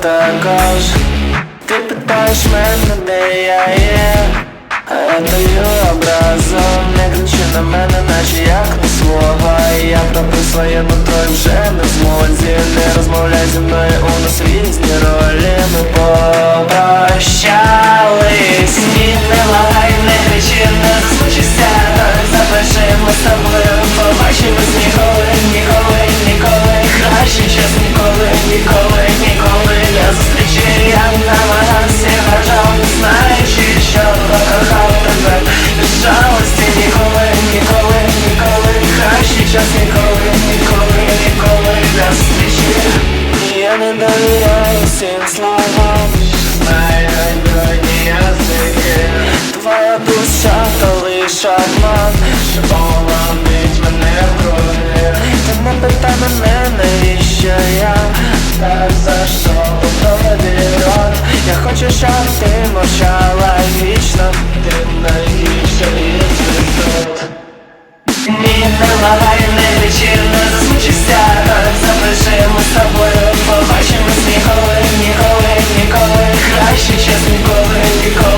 також Ти питаєш мене, де я є. А я даю образом Не кричи на мене, наче як не слова Я про своє нутро і вже не змозі. Не розмовляй зі мною Та лиш обман, що оманить мене в крові Ти не питай мене, навіщо я? Так за що доведи рот? Я хочу, щоб ти мовчала вічно. Ти найгірша і тут Ні, не лагай, не лічи, не засмучишся Так забежимо з тобою, побачимось ніколи, ніколи, ніколи. Кращий час ніколи, ніколи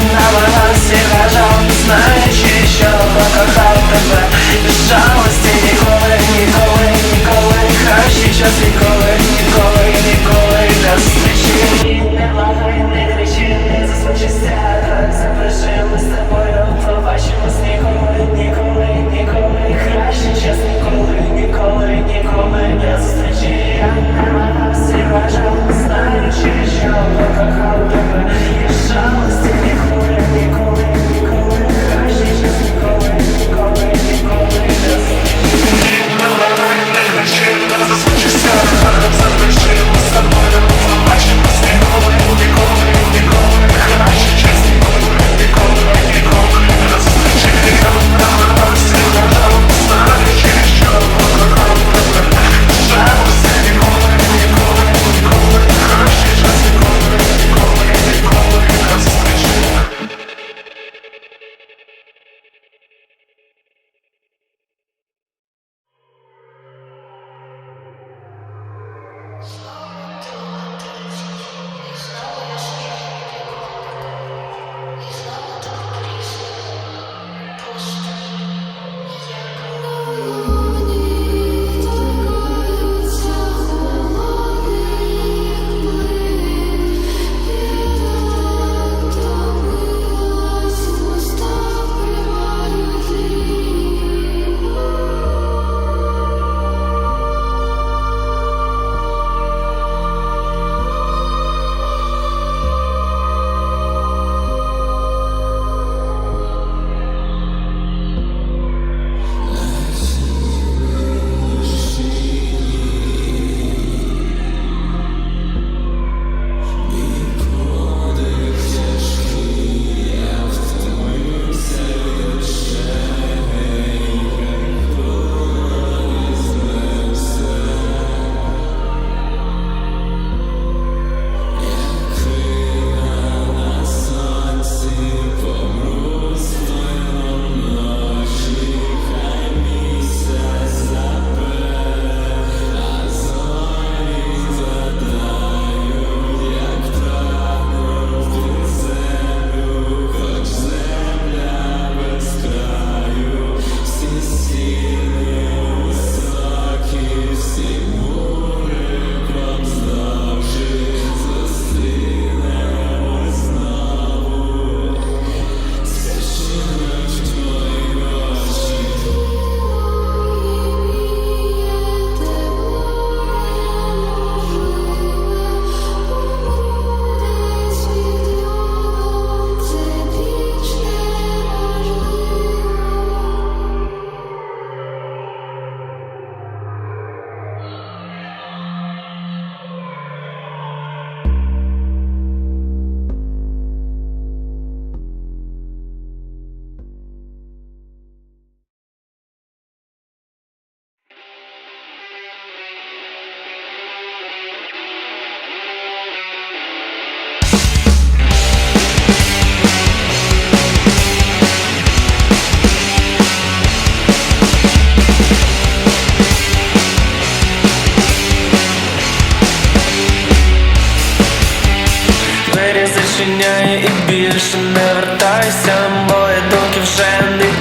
намагався вражав, знаючи, що покохав тебе? Без жалости никого ніколи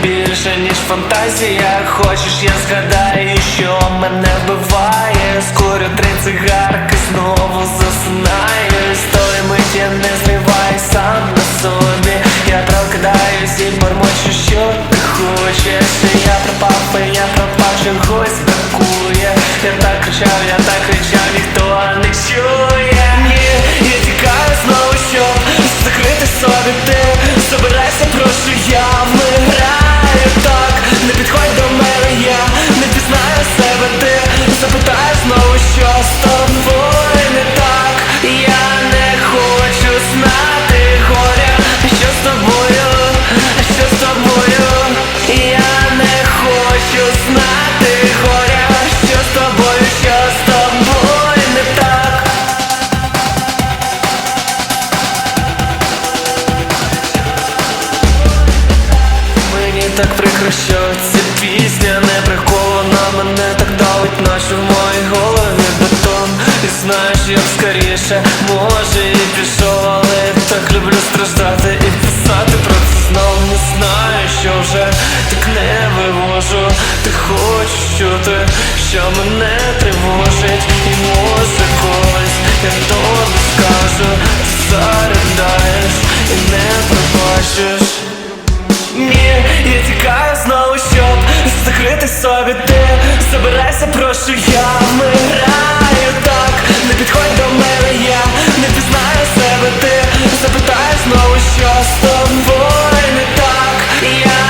більше, ніж фантазія. Хочеш, я згадаю, що мене вбиває. Скорю три цигарки знову засинаю. З тої мить я не зливаю сам на собі. Я прокидаюсь і бормочу, що ти хочеш. І Я пропав, і я пропав, чогось бракує. Я так кричав, я так кричав, ніхто не чує. Ні, я тікаю знову, щоб закрити собі ти Забирайся, прошу я вмираю. Не підходь до мене, я не пізнаю себе, ти запитаю знову, що з тобою. що вже так не вивожу, ти хочеш чути, що мене тривожить, і може колись я тобі скажу, ти зарядаєш і не пробачиш. Ні, я тікаю знову, щоб закрити собі ти. Забирайся, прошу я мираю так, не підходь до мене, я не пізнаю себе. Ти запитаю знову, що з тобою? the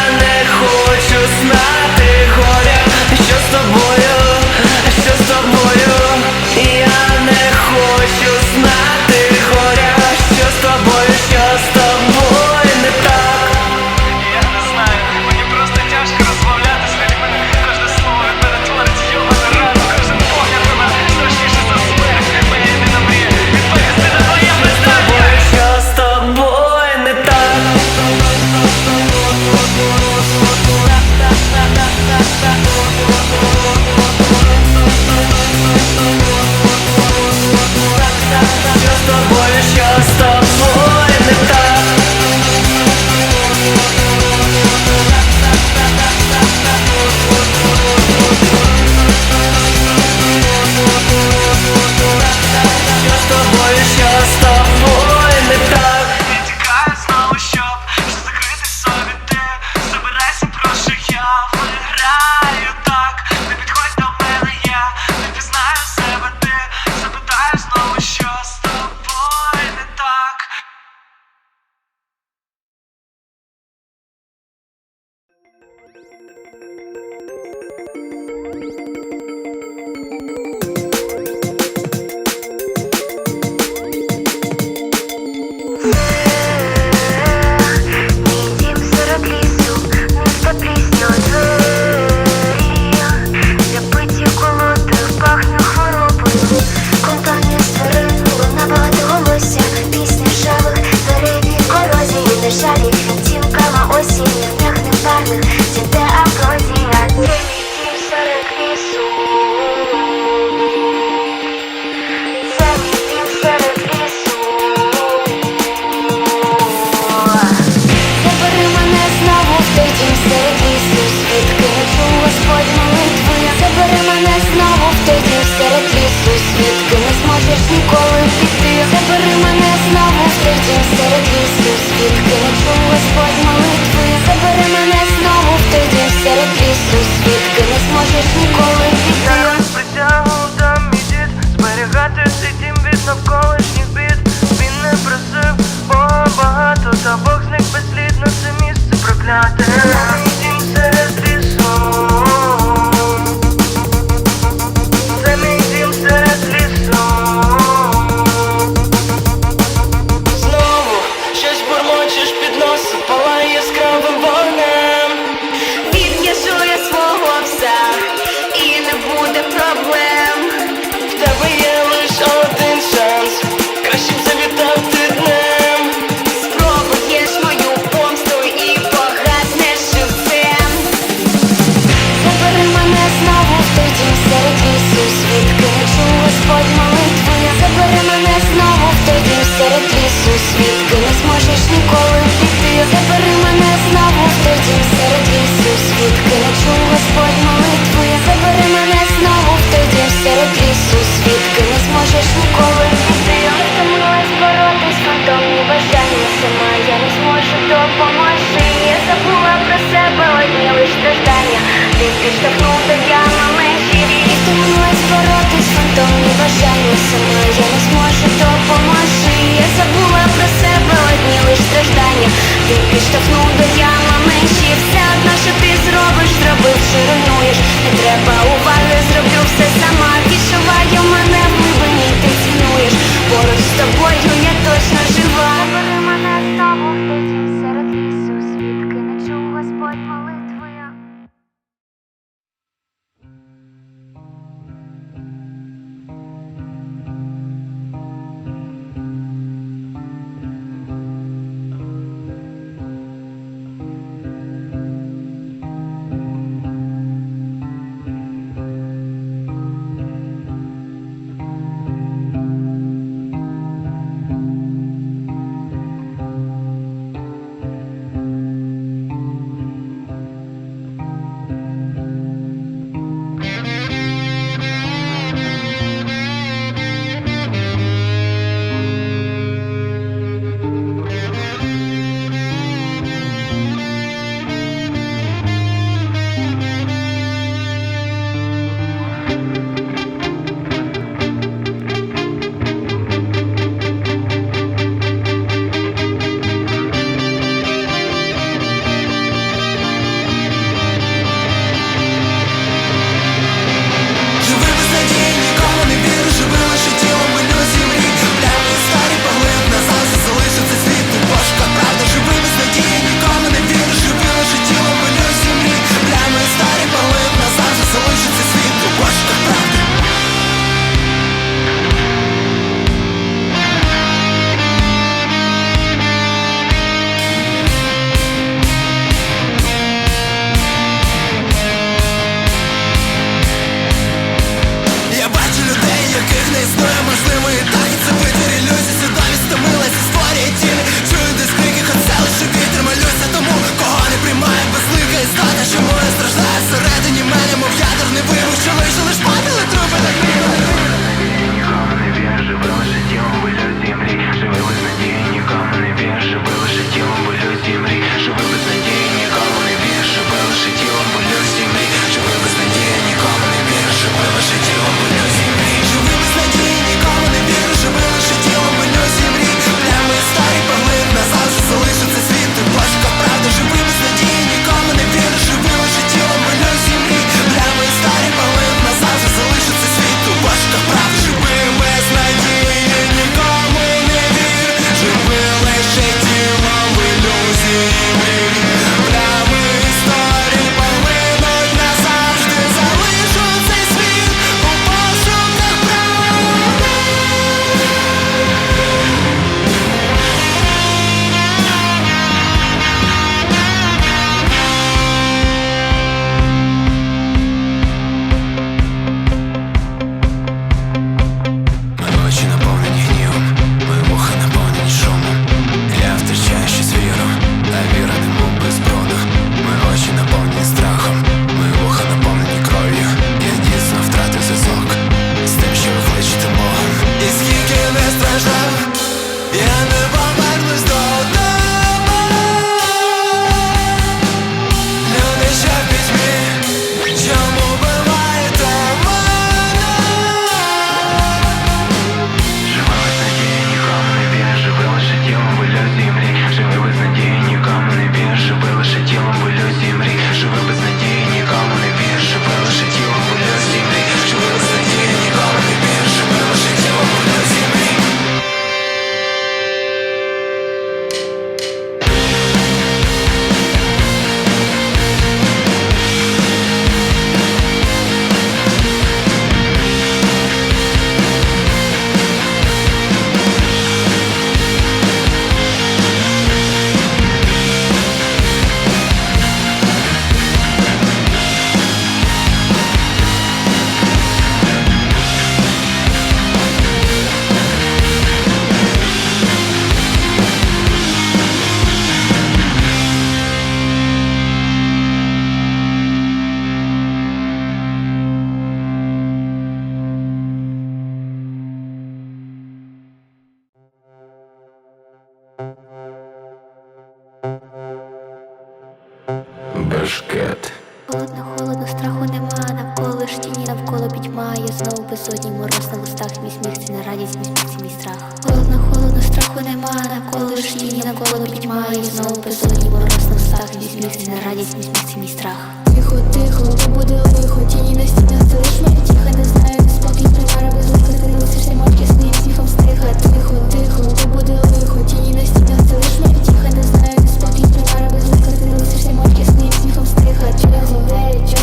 пітьмає знову писані мороз на стах Візьміться на радість, візьміться мій страх. Тихо, тихо, побуди лихо, тіні на стінах ти лиш тихо Не знаю, спокій, примара без лиха Ти носиш мочки, сни, сміхом стиха Тихо, тихо, буде, лихо, тіні на стінах ти лиш мені Не знаю, спокій, примара без лиха Ти носиш мочки, сни, сміхом стиха Чого, де, чого